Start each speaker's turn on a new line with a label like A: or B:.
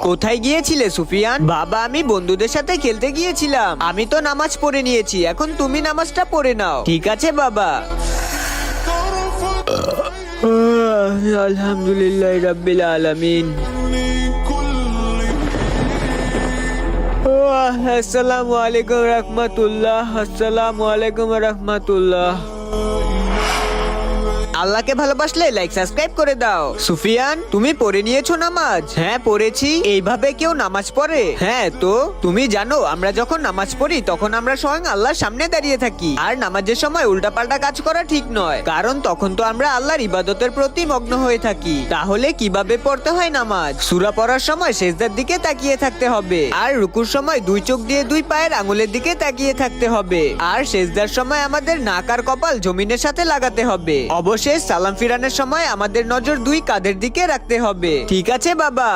A: কোথায় গিয়েছিলে, সুফিয়ান? বাবা, আমি বন্ধুদের সাথে খেলতে গিয়েছিলাম। আমি তো নামাজ পড়ে নিয়েছি, এখন তুমি নামাজটা পড়ে নাও। ঠিক আছে, বাবা। আলহামদুলিল্লাহ রাব্বিল আলামিন। আসসালামু আলাইকুম রহমতুল্লাহ, আসসালামু আলাইকুম রহমতুল্লাহ। আল্লাহকে ভালোবাসলে লাইক সাবস্ক্রাইব করে দাও। সুফিয়ান, তুমি পড়ে নিয়েছো নামাজ? হ্যাঁ পড়েছি। এইভাবে কেউ নামাজ পড়ে? হ্যাঁ তো? তুমি জানো, আমরা যখন নামাজ পড়ি, তখন আমরা স্বয়ং আল্লাহর সামনে দাঁড়িয়ে থাকি। আর নামাজের সময় উল্টাপাল্টা কাজ করা ঠিক নয়। কারণ তখন তো আমরা আল্লাহর ইবাদতের প্রতি মগ্ন হয়ে থাকি। তাহলে কীভাবে পড়তে হয় নামাজ? সূরা পড়ার সময় শেষদার দিকে তাকিয়ে থাকতে হবে। আর রুকুর সময় দুই চোখ দিয়ে দুই পায়ের আঙুলের দিকে তাকিয়ে থাকতে হবে। আর শেষদার সময় আমাদের নাক আর কপাল জমিনের সাথে লাগাতে হবে। সালাম ফিরানোর সময় আমাদের নজর দুই কাঁধের দিকে রাখতে হবে। ঠিক আছে বাবা।